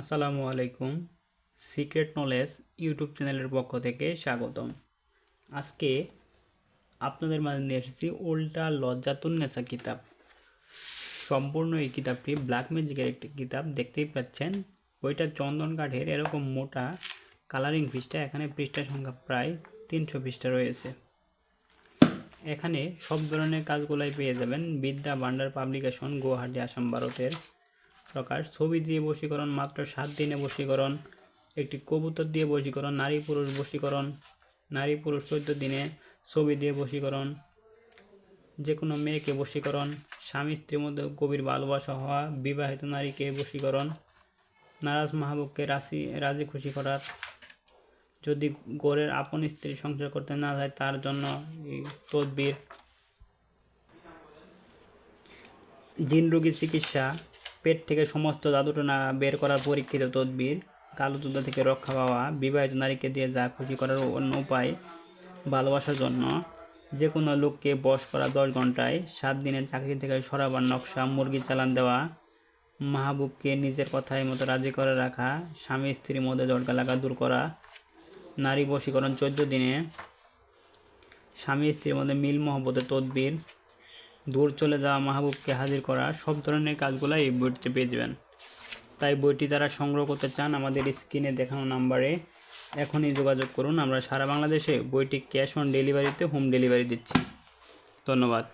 আসসালামু আলাইকুম। Secret knowledge YouTube চ্যানেলের পক্ষ থেকে স্বাগতম। আজকে আপনাদের মাঝে নিয়ে এসেছি উল্টা লজ্জাতুন্নেসা কিতাব। সম্পূর্ণ এই কিতাবটি ব্ল্যাক ম্যাজিকের একটি কিতাব, দেখতেই পাচ্ছেন। বইটা চন্দন কাঠের, এরকম মোটা কালারিং পৃষ্ঠা, এখানে পৃষ্ঠা সংখ্যা প্রায় তিনশো পৃষ্ঠা রয়েছে। এখানে সব ধরনের কাজগুলাই পেয়ে যাবেন। বিদ্যা ভান্ডার পাবলিকেশন, গুয়াহাটি আসাম, ভারতের প্রকাশ ছবি দিয়ে বশীকরণ, মাত্র সাত দিনে বশীকরণ। একটি কবুতর দিয়ে বশীকরণ, নারী পুরুষ বশীকরণ। নারী পুরুষ চোদ্দ দিনে ছবি দিয়ে বশীকরণ। যে কোনো মেয়েকে বশীকরণ। স্বামী স্ত্রীর মধ্যে গভীর ভালোবাসা হওয়া, বিবাহিত নারীকে বশীকরণ। নারাজ মাহবুবকে রাশি, রাজি খুশি করার। যদি গোরের আপন স্ত্রী সংসার করতে না যায়, তার জন্য তদবির। জিন রোগীর চিকিৎসা। পেট থেকে সমস্ত জাদুটনা বের করার পরীক্ষিত তদবির কালো যুদ্ধ থেকে রক্ষা পাওয়া, বিবাহিত নারীকে দিয়ে যা খুশি করার অন্য উপায় ভালোবাসার জন্য। যে কোনো লোককে বশ করা দশ ঘন্টায় সাত দিনের চাকরি থেকে সরাবার নকশা, মুরগি চালান দেওয়া, মাহবুবকে নিজের কথায় মতো রাজি করে রাখা, স্বামী স্ত্রীর মধ্যে জটকা লাগা দূর করা, নারী বশীকরণ চোদ্দ দিনে, স্বামী স্ত্রীর মধ্যে মিল মহব্বতের তদবির দূর চলে যাওয়া মাহবুবকে হাজির করা সব ধরনের কাজগুলো এই বইটিতে পেয়ে যাবেন। তাই বইটি তারা সংগ্রহ করতে চান, আমাদের স্ক্রিনে দেখানো নাম্বারে এখনই যোগাযোগ করুন। আমরা সারা বাংলাদেশে বইটি ক্যাশ অন ডেলিভারিতে, হোম ডেলিভারি দিচ্ছি। ধন্যবাদ।